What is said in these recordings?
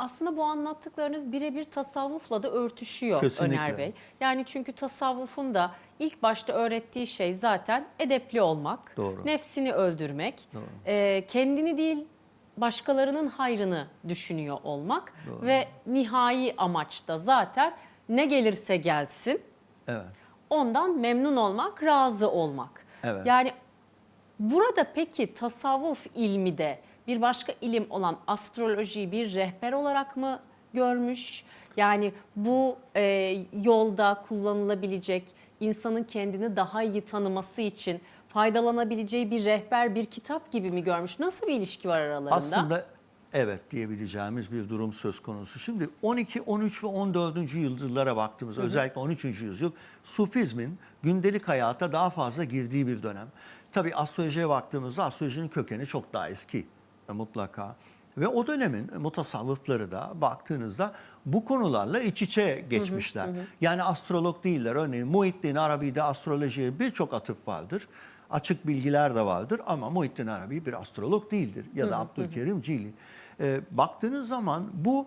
Aslında bu anlattıklarınız birebir tasavvufla da örtüşüyor Kesinlikle. Öner Bey. Yani çünkü tasavvufun da ilk başta öğrettiği şey zaten edepli olmak, Doğru. nefsini öldürmek, e, kendini değil başkalarının hayrını düşünüyor olmak ve nihai amaç da zaten ne gelirse gelsin Evet. ondan memnun olmak, razı olmak. Evet. Yani burada peki tasavvuf ilmi de bir başka ilim olan astrolojiyi bir rehber olarak mı görmüş? Yani bu e, yolda kullanılabilecek insanın kendini daha iyi tanıması için faydalanabileceği bir rehber, bir kitap gibi mi görmüş? Nasıl bir ilişki var aralarında? Aslında evet diyebileceğimiz bir durum söz konusu. Şimdi 12, 13 ve 14. yüzyıllara baktığımızda özellikle 13. yüzyıl Sufizmin gündelik hayata daha fazla girdiği bir dönem. Tabii astrolojiye baktığımızda astrolojinin kökeni çok daha eski mutlaka. Ve o dönemin mutasavvıfları da baktığınızda bu konularla iç içe geçmişler. Yani astrolog değiller. Örneğin Muhittin Arabi'de astrolojiye birçok atıf vardır. Açık bilgiler de vardır ama Muhittin Arabi bir astrolog değildir. Ya da Abdülkerim Cili. Ee, baktığınız zaman bu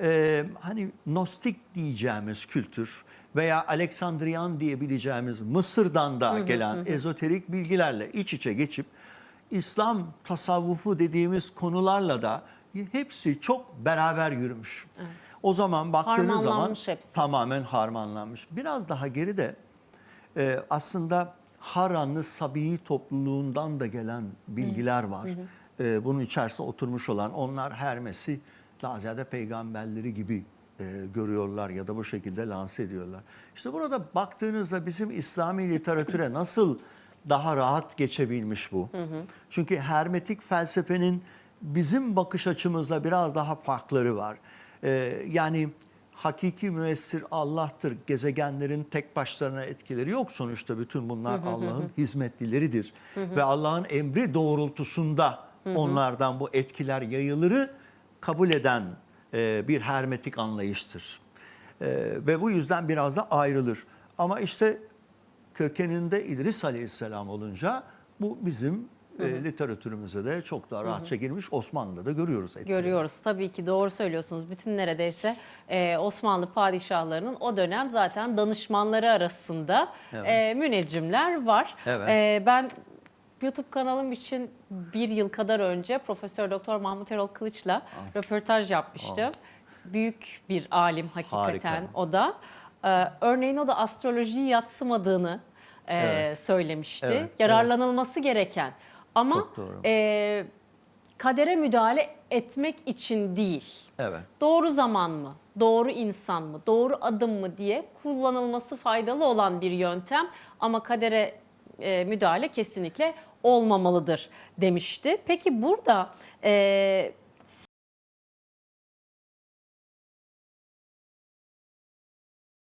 e, hani Gnostik diyeceğimiz kültür veya Aleksandriyan diyebileceğimiz Mısır'dan da gelen ezoterik bilgilerle iç içe geçip İslam tasavvufu dediğimiz konularla da hepsi çok beraber yürümüş. O zaman baktığınız zaman hepsi. tamamen harmanlanmış. Biraz daha geride e, aslında Harranlı Sabi'i topluluğundan da gelen bilgiler var. E, bunun içerisinde oturmuş olan onlar Hermes'i daha ziyade peygamberleri gibi e, görüyorlar ya da bu şekilde lanse ediyorlar. İşte burada baktığınızda bizim İslami literatüre nasıl daha rahat geçebilmiş bu. Çünkü hermetik felsefenin bizim bakış açımızla biraz daha farkları var. E, yani hakiki müessir Allah'tır. Gezegenlerin tek başlarına etkileri yok sonuçta. Bütün bunlar Allah'ın hizmetlileridir. Ve Allah'ın emri doğrultusunda onlardan bu etkiler yayılırı kabul eden e, bir hermetik anlayıştır. E, ve bu yüzden biraz da ayrılır. Ama işte kökeninde İdris Aleyhisselam olunca bu bizim e, literatürümüze de çok daha rahatça girmiş. Osmanlı'da da görüyoruz. etkileri. Görüyoruz tabii ki doğru söylüyorsunuz. Bütün neredeyse e, Osmanlı padişahlarının o dönem zaten danışmanları arasında Evet. e, müneccimler var. Evet. E, ben YouTube kanalım için bir yıl kadar önce Profesör Doktor Mahmut Erol Kılıç'la röportaj yapmıştım. Büyük bir alim hakikaten Harika. o da. E, örneğin o da astrolojiyi yatsımadığını e, Evet. söylemişti. Evet, Yararlanılması gereken. Ama Çok doğru. e, kadere müdahale etmek için değil. Evet. Doğru zaman mı? Doğru insan mı? Doğru adım mı diye kullanılması faydalı olan bir yöntem ama kadere e, müdahale kesinlikle olmamalıdır demişti. Peki burada e,